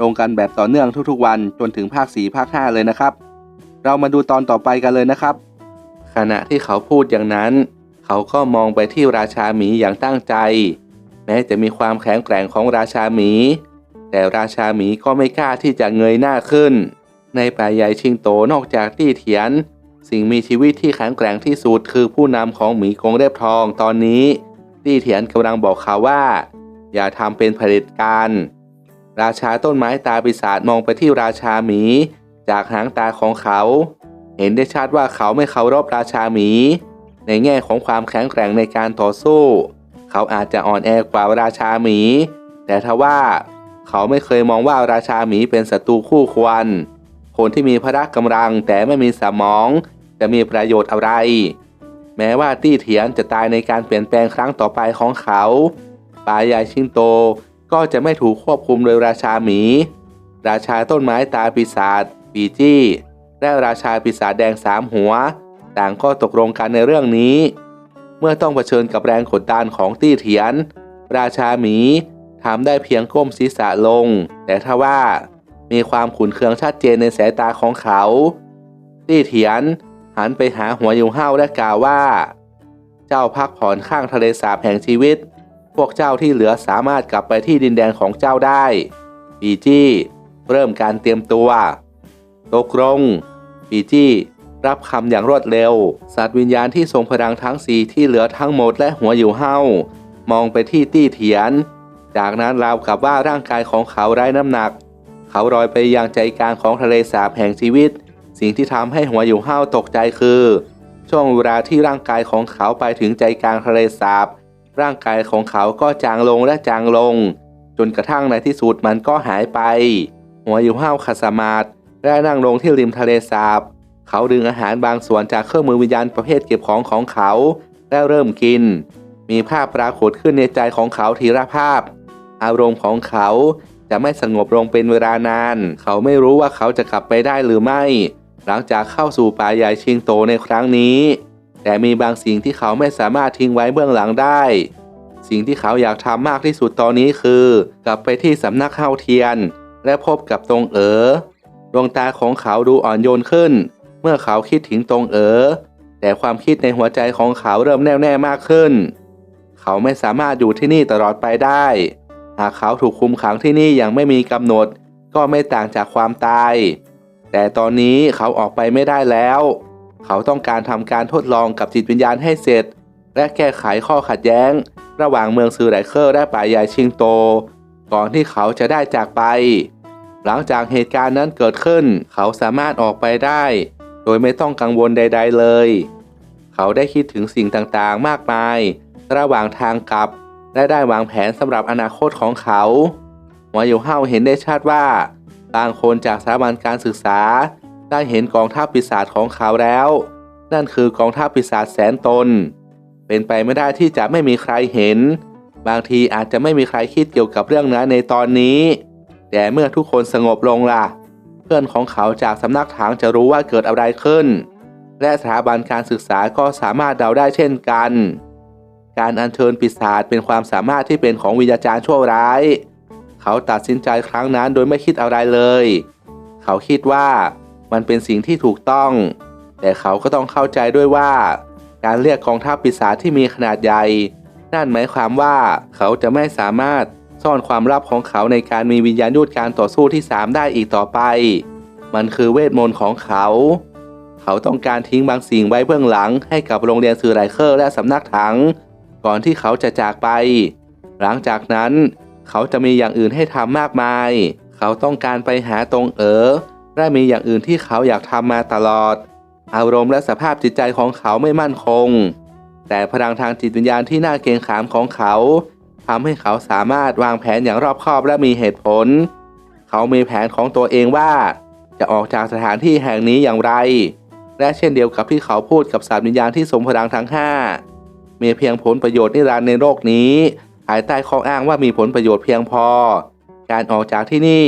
ลงกันแบบต่อเนื่องทุกๆวันจนถึงภาค4ภาค5เลยนะครับ เรามาดูตอนต่อไปกันเลยนะครับ ขณะที่เขาพูดอย่างนั้น เขาก็มองไปที่ราชาหมีอย่างตั้งใจ แม้จะมีความแข็งแกร่งของราชาหมี แต่ราชาหมีก็ไม่กล้าที่จะเงยหน้าขึ้น ในป่าใหญ่ชิงโตนอกจากตี้เถียน สิ่งมีชีวิตที่แข็งแกร่งที่สุดคือผู้นำของหมีกงเรียบทองตอนนี้ตี้เถียนกำลังบอกเขาว่า อย่าทำเป็นเผด็จการ ราชาต้นไม้ตาปีศาจมองไปที่ราชาหมี จากหางตาของเขา เห็นได้ชัดว่าเขาไม่เคารพราชาหมี ในแง่ของความแข็งแกร่งในการต่อสู้ เขาอาจจะอ่อนแอกว่าราชาหมี แต่ทว่าเขาไม่เคยมองว่าราชาหมีเป็นศัตรูคู่ควร คนที่มีพละกำลังแต่ไม่มีสมอง จะมีประโยชน์อะไร แม้ว่าตี้เถียนจะตายในการเปลี่ยนแปลงครั้งต่อไปของเขาป่าใหญ่ชิงโต ก็จะไม่ถูกควบคุมโดยราชาหมี ราชาต้นไม้ตาปีศาจปีจี้ และราชาปีศาจแดงสามหัว ต่างก็ตกลงกันในเรื่องนี้ เมื่อต้องเผชิญกับแรงกดดันของตี้เถียน ราชาหมีทำได้เพียงก้มศีรษะลง แต่ถ้าว่ามีความขุนเคืองชัดเจนในสายตาของเขา ตี้เถียนหันไปหาหัวยู่ห้าและกล่าวว่า เจ้าพักผ่อนข้างทะเลสาบแห่งชีวิต พวกเจ้าที่เหลือสามารถกลับไปที่ดินแดนของเจ้าได้ ปีจี้เริ่มการเตรียมตัว ตกลง ปีจี้รับคำอย่างรวดเร็ว สัตว์วิญญาณที่ทรงพลังทั้งสีที่เหลือทั้งหมดและหัวอยู่เห้ามองไปที่ตี้เถียน จากนั้นราวกับว่าร่างกายของเขาไร้น้ำหนัก เขาลอยไปยังใจกลางของทะเลสาบแห่งชีวิต สิ่งที่ทำให้หัวอยู่เห้าตกใจคือ ช่วงเวลาที่ร่างกายของเขาไปถึงใจกลางทะเลสาบ ร่างกายของเขาก็จางลงและจางลง จนกระทั่งในที่สุดมันก็หายไป หัวอยู่เห้าขัดสมาธิและนั่งลงที่ริมทะเลสาบ เขาดึงอาหารบางส่วนจากเครื่องมือวิญญาณประเภทเก็บของของเขา และเริ่มกิน มีภาพปรากฏขึ้นในใจของเขาทีละภาพ อารมณ์ของเขาจะไม่สงบลงเป็นเวลานาน เขาไม่รู้ว่าเขาจะกลับไปได้หรือไม่ หลังจากเข้าสู่ป่าใหญ่ชิงโตในครั้งนี้ แต่มีบางสิ่งที่เขาไม่สามารถทิ้งไว้เบื้องหลังได้ สิ่งที่เขาอยากทำมากที่สุดตอนนี้คือ กลับไปที่สำนักเข้าเทียน และพบกับตรงเอ๋อดวงตาของเขาดูอ่อนโยนขึ้น เมื่อเขาคิดถึงตรงเอ๋อแต่ความคิดในหัวใจของเขาเริ่มแน่วแน่มากขึ้น เขาไม่สามารถอยู่ที่นี่ตลอดไปได้ หากเขาถูกคุมขังที่นี่อย่างไม่มีกำหนด ก็ไม่ต่างจากความตาย แต่ตอนนี้เขาออกไปไม่ได้แล้ว เขาต้องการทำการทดลองกับจิตวิญญาณให้เสร็จ และแก้ไขข้อขัดแย้ง ระหว่างเมืองซือไหลเคอร์และป่าใหญ่ชิงโต ก่อนที่เขาจะได้จากไป หลังจากเหตุการณ์นั้นเกิดขึ้น เขาสามารถออกไปได้ โดยไม่ต้องกังวลใด ๆ เลย เขาได้คิดถึงสิ่งต่างๆมากมาย ระหว่างทางกลับ และได้วางแผนสำหรับอนาคตของเขาหัวอยู่เฮาเห็นได้ชัดว่าบางคนจากสถาบันการศึกษา ได้เห็นกองทัพปีศาจของเขาแล้ว นั่นคือกองทัพปีศาจแสนตน เป็นไปไม่ได้ที่จะไม่มีใครเห็น บางทีอาจจะไม่มีใครคิดเกี่ยวกับเรื่องนั้นในตอนนี้ แต่เมื่อทุกคนสงบลงล่ะ เพื่อนของเขาจากสำนักถางจะรู้ว่าเกิดอะไรขึ้น และสถาบันการศึกษาก็สามารถเดาได้เช่นกัน การอัญเชิญปีศาจเป็นความสามารถที่เป็นของวิญญาจารย์ชั่วร้าย เขาตัดสินใจครั้งนั้นโดยไม่คิดอะไรเลย เขาคิดว่า มันเป็นสิ่งที่ถูกต้อง แต่เขาก็ต้องเข้าใจด้วยว่า การเรียกกองทัพปีศาจที่มีขนาดใหญ่ นั่นหมายความว่าเขาจะไม่สามารถซ่อนความลับของเขาในการมีวิญญาณยุทธการต่อสู้ที่สามได้อีกต่อไป มันคือเวทมนต์ของเขา เขาต้องการทิ้งบางสิ่งไว้เบื้องหลังให้กับโรงเรียนสื่อไรเคอร์และสำนักถัง ก่อนที่เขาจะจากไป หลังจากนั้น เขาจะมีอย่างอื่นให้ทำมากมาย เขาต้องการไปหาตรงเอ๋อ และมีอย่างอื่นที่เขาอยากทำมาตลอด อารมณ์และสภาพจิตใจของเขาไม่มั่นคง แต่พลังทางจิตวิญญาณที่น่าเกรงขามของเขาทำให้เขาสามารถวางแผนอย่างรอบคอบและมีเหตุผล เขามีแผนของตัวเองว่าจะออกจากสถานที่แห่งนี้อย่างไร และเช่นเดียวกับที่เขาพูดกับสัตว์วิญญาณที่ทรงพลังทั้งห้ามีเพียงผลประโยชน์นิรันดร์ในโลกนี้ ภายใต้ข้ออ้างว่ามีผลประโยชน์เพียงพอ การออกจากที่นี่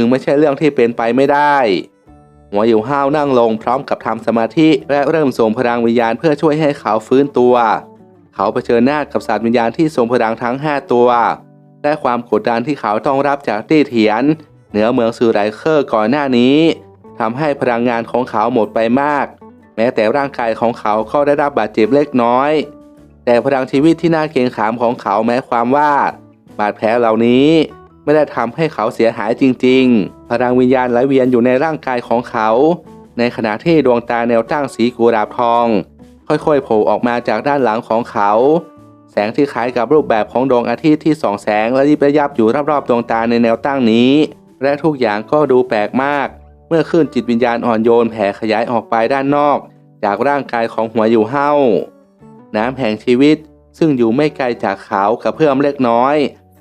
จึงไม่ใช่เรื่องที่เป็นไปไม่ได้หัวอยู่ห้าวนั่งลงพร้อมกับทำสมาธิและเริ่มส่งพลังวิญญาณเพื่อช่วยให้เขาฟื้นตัว เขาเผชิญหน้ากับสัตว์วิญญาณที่ทรงพลังทั้ง 5 ตัว และความกดดันที่เขาต้องรับจากตี้เถียน เหนือเมืองซูไรเคอร์ก่อนหน้านี้ทำให้พลังงานของเขาหมดไปมาก แม้แต่ร่างกายของเขาก็ได้รับบาดเจ็บเล็กน้อย แต่พลังชีวิตที่น่าเกรงขามของเขาแม้ความว่า บาดแผลเหล่านี้ ไม่ได้ทำให้เขาเสียหายจริง ๆ พลังวิญญาณไหลเวียนอยู่ในร่างกายของเขา ในขณะที่ดวงตาแนวตั้งสีกุหลาบทอง ค่อยๆโผล่ออกมาจากด้านหลังของเขา แสงที่คล้ายกับรูปแบบของดวงอาทิตย์ที่ส่องแสงและยิบระยับอยู่รอบๆดวงตาในแนวตั้งนี้ และทุกอย่างก็ดูแปลกมาก เมื่อคลื่นจิตวิญญาณอ่อนโยนแผ่ขยายออกไปด้านนอก จากร่างกายของหัวอยู่เห้าน้ำแห่งชีวิตซึ่งอยู่ไม่ไกลจากเขากับเพื่อมเล็กน้อย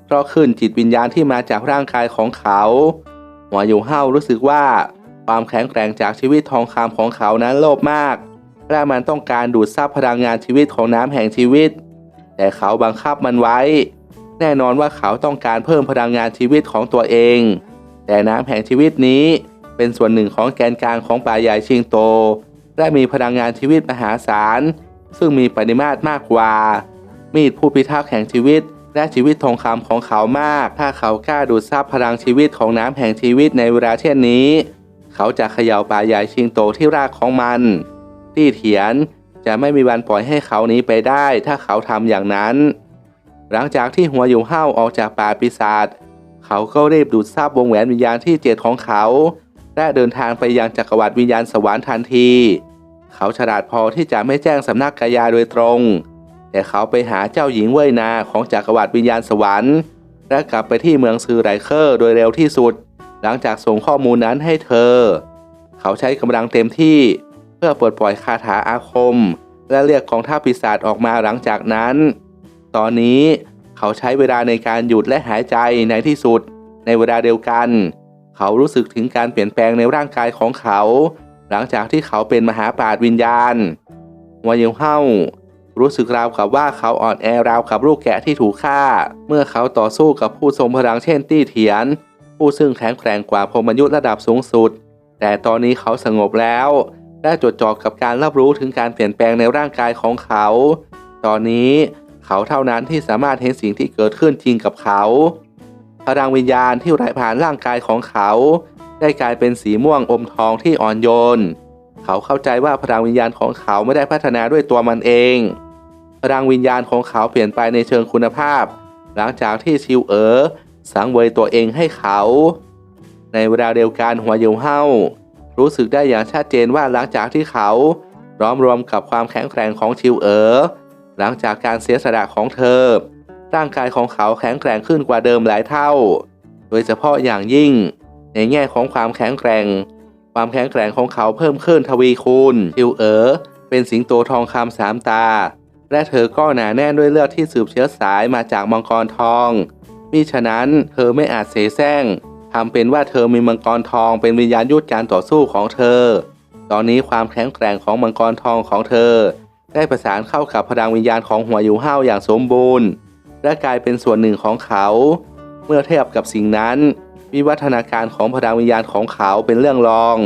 เพราะคลื่นจิตวิญญาณที่มาจากร่างกายของเขาหัวอยู่เห้ารู้สึกว่า ความแข็งแกร่งจากชีวิตทองคำของเขานั้นโลภมาก และมันต้องการดูดซับพลังงานชีวิตของน้ำแห่งชีวิต แต่เขาบังคับมันไว้ แน่นอนว่าเขาต้องการเพิ่มพลังงานชีวิตของตัวเอง แต่น้ำแห่งชีวิตนี้เป็นส่วนหนึ่งของแกนกลางของป่าใหญ่ชิงโต และมีพลังงานชีวิตมหาศาล ซึ่งมีปริมาตรมากกว่า มีดผู้พิทักษ์แห่งชีวิต และชีวิตทองคำของเขามาก ถ้าเขากล้าดูดซับพลังชีวิตของน้ำแห่งชีวิตในเวลาเช่นนี้ เขาจะเขย่าป่าใหญ่ชิงโตที่รากของมันตี้เถียนจะไม่มีวันปล่อยให้เขาหนี้ไปได้ ถ้าเขาทำอย่างนั้น หลังจากที่หัวอยู่เห้าออกจากป่าปีศาจเขาก็รีบดูดซับวงแหวนวิญญาณที่เจ็ดของเขา และเดินทางไปยังจักรวรรดิวิญญาณสวรรค์ทันที เขาฉลาดพอที่จะไม่แจ้งสำนักกายาโดยตรง แต่เขาไปหาเจ้าหญิงเว่ยนาของจักรวรรดิวิญญาณสวรรค์ และกลับไปที่เมืองซือไรเคอร์โดยเร็วที่สุด หลังจากส่งข้อมูลนั้นให้เธอ เขาใช้กำลังเต็มที่เพื่อปลดปล่อยคาถาอาคม และเรียกกองทัพปีศาจออกมาหลังจากนั้น ตอนนี้เขาใช้เวลาในการหยุดและหายใจในที่สุด ในเวลาเดียวกัน เขารู้สึกถึงการเปลี่ยนแปลงในร่างกายของเขา หลังจากที่เขาเป็นมหาปราชญ์วิญญาณวายิวเฮา รู้สึกราวกับว่าเขาอ่อนแอราวกับลูกแกะที่ถูกฆ่า เมื่อเขาต่อสู้กับผู้ทรงพลังเช่นตี้เถียน ผู้ซึ่งแข็งแกร่งกว่าพมยุทธระดับสูงสุด แต่ตอนนี้เขาสงบแล้วและจดจ่อกับการรับรู้ถึงการเปลี่ยนแปลงในร่างกายของเขา ตอนนี้เขาเท่านั้นที่สามารถเห็นสิ่งที่เกิดขึ้นจริงกับเขา พลังวิญญาณที่ไหลผ่านร่างกายของเขา ได้กลายเป็นสีม่วงอมทองที่อ่อนโยน เขาเข้าใจว่าพลังวิญญาณของเขาไม่ได้พัฒนาด้วยตัวมันเอง พลังวิญญาณของเขาเปลี่ยนไปในเชิงคุณภาพ หลังจากที่ชิวเอ๋อสังเวยตัวเองให้เขา ในเวลาเดียวกันหัวเยวเฮารู้สึกได้อย่างชัดเจนว่าหลังจากที่เขาร้อมรวมกับความแข็งแกร่งของชิวเอ๋อหลังจากการเสียสละของเธอ ร่างกายของเขาแข็งแกร่งขึ้นกว่าเดิมหลายเท่า โดยเฉพาะอย่างยิ่ง ในแง่ของความแข็งแกร่ง ความแข็งแกร่งของเขาเพิ่มขึ้นทวีคูณชิวเอ๋อเป็นสิงโตทองคำสามตา และเธอก็หนาแน่นด้วยเลือดที่สืบเชื้อสายมาจากมังกรทองมิฉะนั้นเธอไม่อาจเสแสร้งทำเป็นว่าเธอมีมังกรทองเป็นวิญญาณยุทธการต่อสู้ของเธอ ตอนนี้ความแข็งแกร่งของมังกรทองของเธอ ได้ประสานเข้ากับพลังวิญญาณของหัวอยู่ห้าวอย่างสมบูรณ์ และกลายเป็นส่วนหนึ่งของเขา เมื่อเทียบกับสิ่งนั้นวิวัฒนาการของพลังวิญญาณของเขาเป็นเรื่องรอง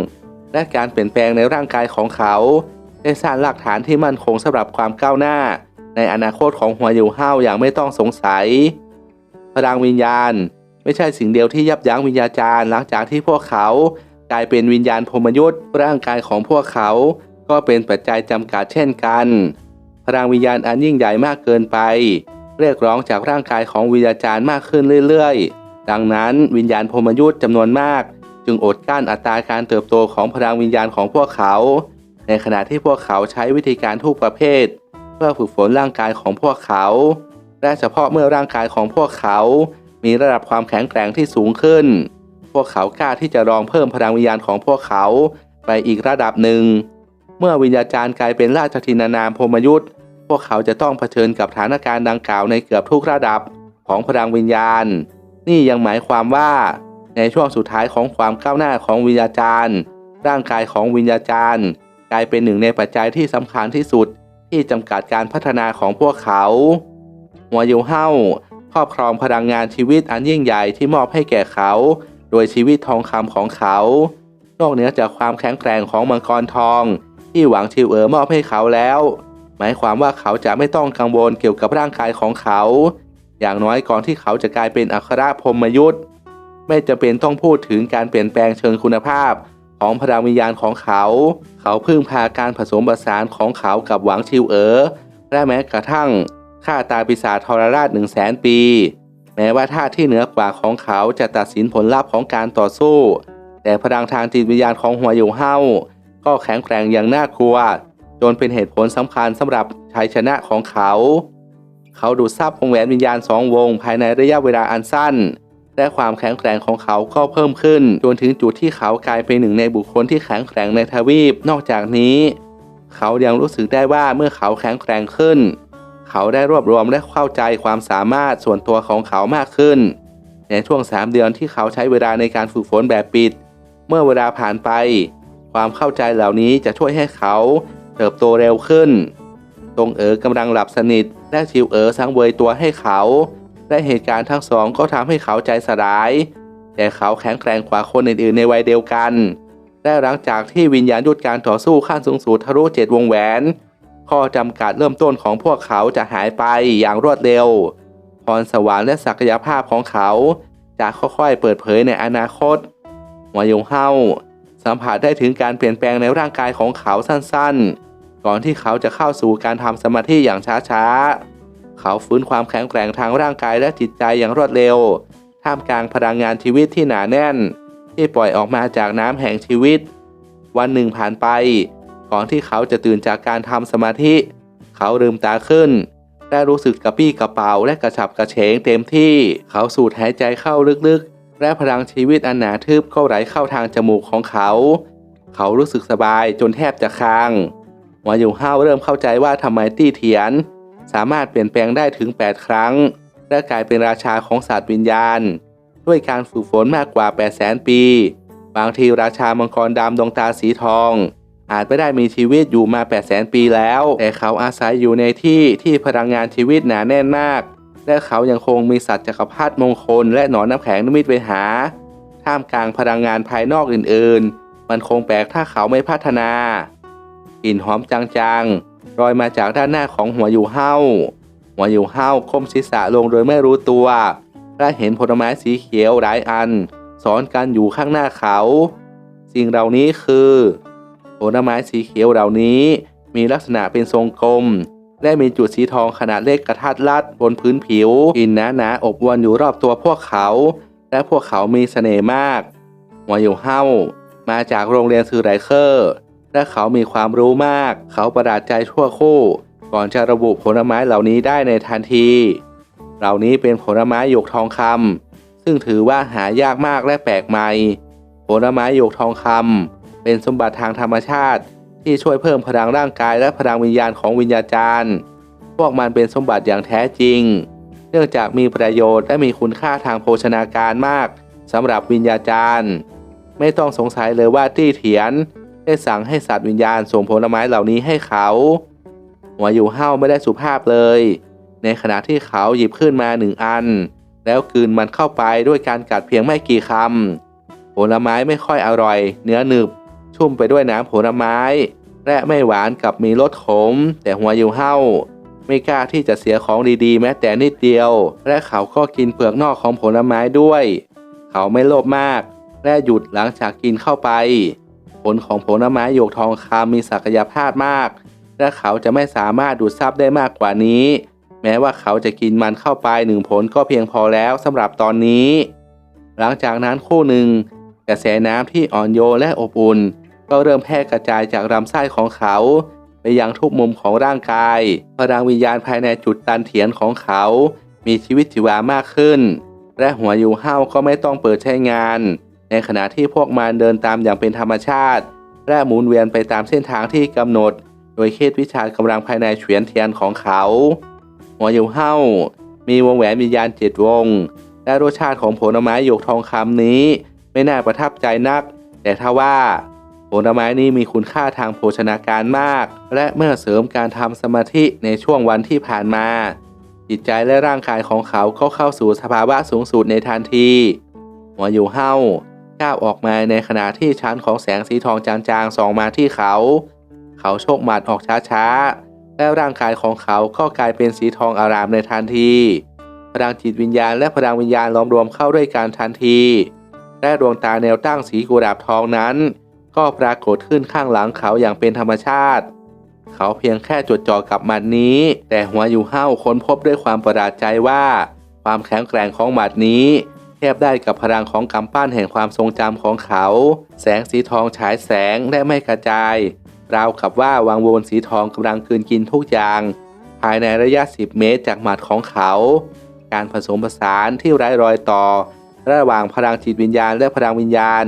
และการเปลี่ยนแปลงในร่างกายของเขา ได้สร้างหลักฐานที่มั่นคงสำหรับความก้าวหน้า ในอนาคตของหัวอยู่ห้าวอย่างไม่ต้องสงสัย พลังวิญญาณ ไม่ใช่สิ่งเดียวที่ยับยั้งวิญญาจารย์หลังจากที่พวกเขากลายเป็นวิญญาณพมยุทธ์ร่างกายของพวกเขาก็เป็นปัจจัยจำกัดเช่นกัน พลังวิญญาณอันยิ่งใหญ่มากเกินไป เรียกร้องจากร่างกายของวิญญาจารย์มากขึ้นเรื่อยๆ ดังนั้นวิญญาณพมยุทธ์จำนวนมาก จึงอดกั้นอัตราการเติบโตของพลังวิญญาณของพวกเขา ในขณะที่พวกเขาใช้วิธีการทุกประเภท เพื่อฝึกฝนร่างกายของพวกเขา และเฉพาะเมื่อร่างกายของพวกเขา มีระดับความแข็งแกร่งที่สูงขึ้น พวกเขากล้าที่จะลองเพิ่มพลังวิญญาณของพวกเขาไปอีกระดับหนึ่ง เมื่อวิญญาจารย์กลายเป็นราชธินานามพรมยุทธ์พวกเขาจะต้องเผชิญกับสถานการณ์ดังกล่าวในเกือบทุกระดับของพลังวิญญาณ นี่ยังหมายความว่าในช่วงสุดท้ายของความก้าวหน้าของวิญญาจารย์ ร่างกายของวิญญาจารย์ กลายเป็นหนึ่งในปัจจัยที่สำคัญที่สุดที่จำกัดการพัฒนาของพวกเขาหัวยูเฮาครอบครองพลังงานชีวิตอันยิ่งใหญ่ที่มอบให้แก่เขา โดยชีวิตทองคำของเขา นอกเหนือจากความแข็งแกร่งของมังกรทอง ที่หวังชิวเอ๋อมอบให้เขาแล้ว หมายความว่าเขาจะไม่ต้องกังวลเกี่ยวกับร่างกายของเขา อย่างน้อยก่อนที่เขาจะกลายเป็นอัครพรมยุทธ์ไม่จะเป็นต้องพูดถึงการเปลี่ยนแปลงเชิงคุณภาพ ของพลังวิญญาณของเขา เขาพึ่งพาการผสมผสานของเขากับหวังชิวเอ๋อและแม้กระทั่งฆ่าตาปีศาจทรราชหนึ่งแสนปี แม้ว่าท่าที่เหนือกว่าของเขาจะตัดสินผลลัพธ์ของการต่อสู้ แต่พลังทางจิตวิญญาณของหัวอยู่เฮาก็แข็งแกร่งอย่างน่ากลัว จนเป็นเหตุผลสำคัญสำหรับชัยชนะของเขา เขาดูดซับวงแหวนวิญญาณสองวงภายในระยะเวลาอันสั้น และความแข็งแกร่งของเขาก็เพิ่มขึ้น จนถึงจุดที่เขากลายเป็นหนึ่งในบุคคลที่แข็งแกร่งในทวีป นอกจากนี้ เขายังรู้สึกได้ว่าเมื่อเขาแข็งแกร่งขึ้น เขาได้รวบรวมและเข้าใจความสามารถส่วนตัวของเขามากขึ้น ในช่วง 3 เดือนที่เขาใช้เวลาในการฝึกฝนแบบปิด เมื่อเวลาผ่านไป ความเข้าใจเหล่านี้จะช่วยให้เขาเติบโตเร็วขึ้นตรงเอ๋อกำลังหลับสนิทและชิวเอ๋อสังเวยตัวให้เขา และเหตุการณ์ทั้งสองก็ทำให้เขาใจสลาย แต่เขาแข็งแกร่งกว่าคนอื่นๆ ในวัยเดียวกัน และหลังจากที่วิญญาณยุดการต่อสู้ขั้นสูงสุดทะลุเจ็ดวงแหวน ข้อจำกัดเริ่มต้นของพวกเขาจะหายไปอย่างรวดเร็ว พรสวรรค์และศักยภาพของเขาจะค่อยๆ เปิดเผยในอนาคตหัวยงเฮาสัมผัสได้ถึงการเปลี่ยนแปลงในร่างกายของเขาสั้นๆ ก่อนที่เขาจะเข้าสู่การทำสมาธิอย่างช้าๆ เขาฟื้นความแข็งแกร่งทางร่างกายและจิตใจอย่างรวดเร็ว ท่ามกลางพลังงานชีวิตที่หนาแน่น ที่ปล่อยออกมาจากน้ำแห่งชีวิต วันหนึ่งผ่านไป ก่อนที่เขาจะตื่นจากการทำสมาธิ เขาลืมตาขึ้นและรู้สึกกระปี้กระเป๋าและกระฉับกระเฉงเต็มที่ เขาสูดหายใจเข้าลึกๆ และพลังชีวิตอันหนาทึบก็ไหลเข้าทางจมูกของเขา เขารู้สึกสบายจนแทบจะคางหัวอยู่ห้าวเริ่มเข้าใจว่าทำไมตี้เถียน สามารถเปลี่ยนแปลงได้ถึง 8 ครั้ง และกลายเป็นราชาของศาสตร์วิญญาณ ด้วยการฝึกฝนมากกว่า 8 0 0 0 0 ปี บางทีราชามังกรดำดวงตาสีทอง อาจไม่ได้มีชีวิตอยู่มา8 0 0 0 0 0 ปีแล้ว แต่เขาอาศัยอยู่ในที่ที่พลังงานชีวิตหนาแน่นมาก และเขายังคงมีสัตว์จักรพรรดิมงคล และหนอนน้ำแข็งนิมิตไปหา ท่ามกลางพลังงานภายนอกอื่น ๆ มันคงแปลกถ้าเขาไม่พัฒนากลิ่นหอมจางๆ ลอยมาจากด้านหน้าของหัวอยู่เห้าหัวอยู่เห้าก้มศีรษะลงโดยไม่รู้ตัวและเห็นผลไม้สีเขียวหลายอันซ้อนกันอยู่ข้างหน้าเขา สิ่งเหล่านี้คือ ผลไม้สีเขียวเหล่านี้มีลักษณะเป็นทรงกลม และมีจุดสีทองขนาดเล็กกระทัดรัดบนพื้นผิวอินหนาหนาอบวนอยู่รอบตัวพวกเขา และพวกเขามีเสน่ห์มากหัวอยู่เห้ามาจากโรงเรียนซือไรเคอร์ และเขามีความรู้มาก เขาประหลาดใจทั่วคู่ ก่อนจะระบุผลไม้เหล่านี้ได้ในทันที เหล่านี้เป็นผลไม้หยกทองคำซึ่งถือว่าหายากมากและแปลกใหม่ ผลไม้หยกทองคำเป็นสมบัติทางธรรมชาติ ที่ช่วยเพิ่มพลังร่างกายและพลังวิญญาณของวิญญาจารย์ พวกมันเป็นสมบัติอย่างแท้จริง เนื่องจากมีประโยชน์และมีคุณค่าทางโภชนาการมากสำหรับวิญญาจารย์ ไม่ต้องสงสัยเลยว่าตี้เถียน ได้สั่งให้สัตว์วิญญาณส่งผลไม้เหล่านี้ให้เขาหัวอยู่เห้าไม่ได้สุภาพเลย ในขณะที่เขาหยิบขึ้นมาหนึ่งอัน แล้วกืนมันเข้าไปด้วยการกัดเพียงไม่กี่คำผลไม้ไม่ค่อยอร่อย เนื้อหนึบ ชุ่มไปด้วยน้ำผลไม้ และไม่หวานกับมีรสขม แต่หัวอยู่เห้าไม่กล้าที่จะเสียของดีๆ แม้แต่นิดเดียว และเขาก็กินเปลือกนอกของผลไม้ด้วย เขาไม่โลภมาก และหยุดหลังจากกินเข้าไป ผลของผลไม้หยกทองคำมีศักยภาพมาก และเขาจะไม่สามารถดูดซับได้มากกว่านี้ แม้ว่าเขาจะกินมันเข้าไปหนึ่งผลก็เพียงพอแล้วสำหรับตอนนี้ หลังจากนั้นคู่หนึ่ง กระแสน้ำที่อ่อนโยนและอบอุ่น ก็เริ่มแพร่กระจายจากลำไส้ของเขา ไปยังทุกมุมของร่างกายพลังวิญญาณภายในจุดตันเถียนของเขา มีชีวิตชีวามากขึ้น และหัวอยู่ห้าวก็ไม่ต้องเปิดใช้งาน ในขณะที่พวกมันเดินตามอย่างเป็นธรรมชาติ และหมุนเวียนไปตามเส้นทางที่กำหนด โดยเคล็ดวิชากำลังภายในเฉียนเทียนของเขา หัวอยู่เห้า มีวงแหวนวิญญาณเจ็ดวง และรสชาติของผลไม้หยกทองคำนี้ ไม่น่าประทับใจนัก แต่ถ้าว่า ผลไม้นี้มีคุณค่าทางโภชนาการมาก และเมื่อเสริมการทำสมาธิในช่วงวันที่ผ่านมาจิตใจและร่างกายของเขาก็เข้าสู่สภาวะสูงสุดในทันที หัวอยู่เห้า ก้าวออกมาในขณะที่ชั้นของแสงสีทองจางๆส่องมาที่เขา เขาโชกหมัดออกช้าๆ และร่างกายของเขาก็กลายเป็นสีทองอารามในทันที พลังจิตวิญญาณและพลังวิญญาณล้อมรวมเข้าด้วยกันทันที และดวงตาแนวตั้งสีกุหลาบทองนั้น ก็ปรากฏขึ้นข้างหลังเขาอย่างเป็นธรรมชาติ เขาเพียงแค่จดจ่อกับหมัดนี้ แต่หัวอยู่ห้าค้นพบด้วยความประหลาดใจว่า ความแข็งแกร่งของหมัดนี้ ทียบได้กับพลังของกำปั้นแห่งความทรงจำของเขา แสงสีทองฉายแสงและไม่กระจาย ราวกับว่าวางวนสีทองกำลังกลืนกินทุกอย่าง ภายในระยะ 10 เมตรจากหมัดของเขา การผสมผสานที่ไร้รอยต่อ ระหว่างพลังจิตวิญญาณและพลังวิญญาณ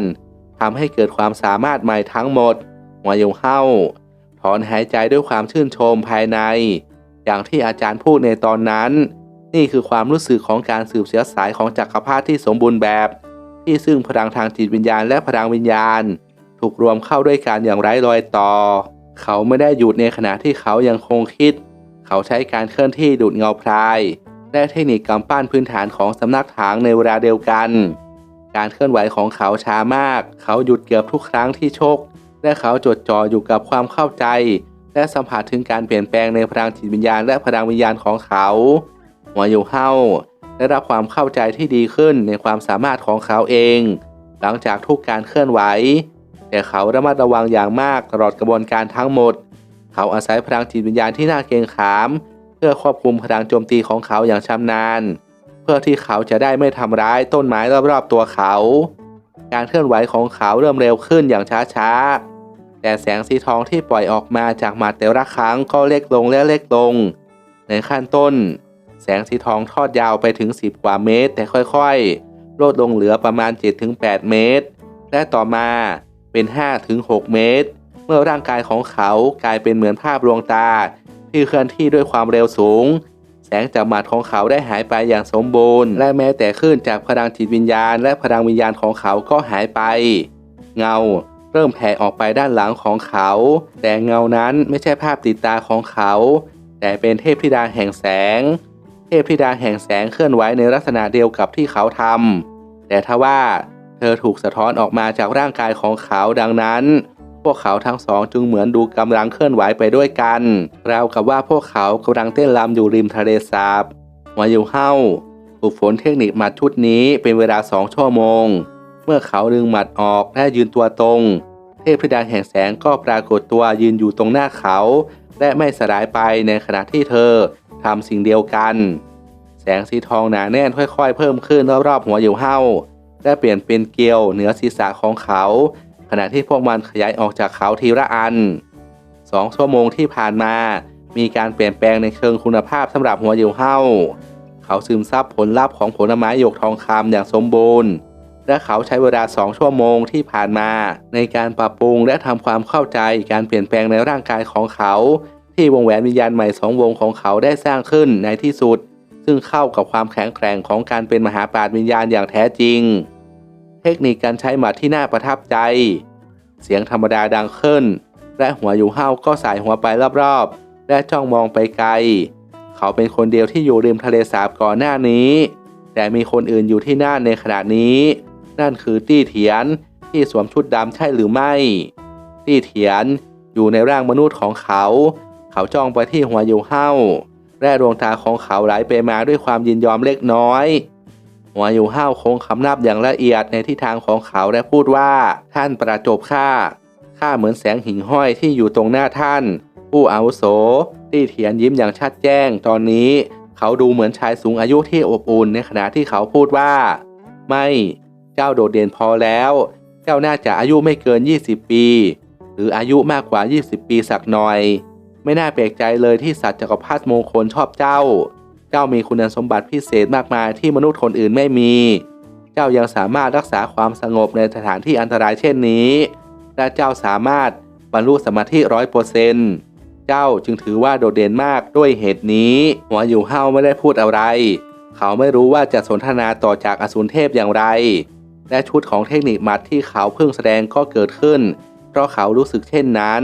ทำให้เกิดความสามารถใหม่ทั้งหมดหัวยงเฮ้าถอนหายใจด้วยความชื่นชมภายใน อย่างที่อาจารย์พูดในตอนนั้น นี่คือความรู้สึกของการสืบเชื้อสายของจักรพรรดิที่สมบูรณ์แบบ ที่ซึ่งพลังทางจิตวิญญาณและพลังวิญญาณ ถูกรวมเข้าด้วยกันอย่างไร้รอยต่อ เขาไม่ได้หยุดในขณะที่เขายังคงคิด เขาใช้การเคลื่อนที่ดูดเงาพราย และเทคนิคกำปั้นพื้นฐานของสำนักถางในเวลาเดียวกัน การเคลื่อนไหวของเขาช้ามาก เขาหยุดเกือบทุกครั้งที่ชก และเขาจดจ่ออยู่กับความเข้าใจ และสัมผัสถึงการเปลี่ยนแปลงในพลังจิตวิญญาณและพลังวิญญาณของเขา หัวอยู่เฮ้าได้รับความเข้าใจที่ดีขึ้นในความสามารถของเขาเอง หลังจากทุกการเคลื่อนไหว แต่เขาระมัดระวังอย่างมากตลอดกระบวนการทั้งหมด เขาอาศัยพลังจิตวิญญาณที่น่าเกรงขาม เพื่อควบคุมพลังโจมตีของเขาอย่างชำนาญ เพื่อที่เขาจะได้ไม่ทำร้ายต้นไม้รอบๆตัวเขา การเคลื่อนไหวของเขาเริ่มเร็วขึ้นอย่างช้าๆ แต่แสงสีทองที่ปล่อยออกมาจากหมัดแต่ละครั้งก็เล็กลงและเล็กลง ในขั้นต้น แสงสีทองทอดยาวไปถึง 10 กว่าเมตร แต่ค่อยๆ ลดลงเหลือประมาณ 7-8 เมตร และต่อมาเป็น 5-6 เมตร เมื่อร่างกายของเขากลายเป็นเหมือนภาพลวงตา ที่เคลื่อนที่ด้วยความเร็วสูง แสงจากหมัดของเขาได้หายไปอย่างสมบูรณ์ และแม้แต่คลื่นจากพลังจิตวิญญาณ และพลังวิญญาณของเขาก็หายไป เงาเริ่มแผ่ออกไปด้านหลังของเขา แต่เงานั้นไม่ใช่ภาพติดตาของเขา แต่เป็นเทพธิดาแห่งแสง พธิดาแห่งแสงเคลื่อนไหวในลักษณะเดียวกับที่เขาทำแต่ทว่าเธอถูกสะท้อนออกมาจากร่างกายของเขาดังนั้น พวกเขาทั้งสองจึงเหมือนดูกำลังเคลื่อนไหวไปด้วยกัน ราวกับว่าพวกเขากำลังเต้นรำอยู่ริมทะเลสาบหัวอยู่เฮ้าฝึกฝนเทคนิคหมัดชุดนี้เป็นเวลาสองชั่วโมง เมื่อเขาดึงหมัดออกและยืนตัวตรง เทพธิดาแห่งแสงก็ปรากฏตัวยืนอยู่ตรงหน้าเขา และไม่สลายไปในขณะที่เธอ ทำสิ่งเดียวกัน แสงสีทองหนาแน่นค่อยๆ เพิ่มขึ้นรอบๆหัวอยู่เฮ้าและเปลี่ยนเป็นเกลียวเหนือศีรษะของเขา ขณะที่พวกมันขยายออกจากเขาทีละอันสองชั่วโมงที่ผ่านมา มีการเปลี่ยนแปลงในเชิงคุณภาพสำหรับหัวอยู่เฮ้าเขาซึมซับผลลัพธ์ของผลไม้หยกทองคำอย่างสมบูรณ์ และเขาใช้เวลาสองชั่วโมงที่ผ่านมา ในการปรับปรุงและทำความเข้าใจการเปลี่ยนแปลงในร่างกายของเขา ที่วงแหวนวิญญาณใหม่สองวงของเขาได้สร้างขึ้นในที่สุด ซึ่งเข้ากับความแข็งแกร่งของการเป็นมหาปราชญ์วิญญาณอย่างแท้จริง เทคนิคการใช้หมัดที่น่าประทับใจ เสียงธรรมดาดังขึ้น และหัวอยู่เห้าก็สายหัวไปรอบๆ และจ้องมองไปไกล เขาเป็นคนเดียวที่อยู่ริมทะเลสาบก่อนหน้านี้ แต่มีคนอื่นอยู่ที่นั่นในขณะนี้ นั่นคือตี้เถียนที่สวมชุดดำใช่หรือไม่ ตี้เถียนอยู่ในร่างมนุษย์ของเขา เขาจ้องไปที่หัวอยู่เห้าและดวงตาของเขาไหลไปมาด้วยความยินยอมเล็กน้อย หัวอยู่ห้าคงคำนับอย่างละเอียดในทิศทางของเขาและพูดว่าท่านประจบข้าข้าเหมือนแสงหิ่งห้อยที่อยู่ตรงหน้าท่าน ผู้อาวุโสตี้เถียนยิ้มอย่างชัดแจ้ง ตอนนี้ เขาดูเหมือนชายสูงอายุที่อบอุ่นในขณะที่เขาพูดว่า ไม่เจ้าโดดเด่นพอแล้ว เจ้าน่าจะอายุไม่เกิน 20 ปี หรืออายุมากกว่า 20 ปีสักหน่อย ไม่น่าแปลกใจเลยที่สัตว์จักรพรรดิมงคลชอบเจ้า เจ้ามีคุณสมบัติพิเศษมากมายที่มนุษย์คนอื่นไม่มี เจ้ายังสามารถรักษาความสงบในสถานที่อันตรายเช่นนี้ และเจ้าสามารถบรรลุสมาธิร้อยเปอร์เซนต์เจ้าจึงถือว่าโดดเด่นมากด้วยเหตุนี้ หัวอยู่เฮาไม่ได้พูดอะไร เขาไม่รู้ว่าจะสนทนาต่อจากอสูรเทพอย่างไร และชุดของเทคนิคมัดที่เขาเพิ่งแสดงก็เกิดขึ้น เพราะเขารู้สึกเช่นนั้น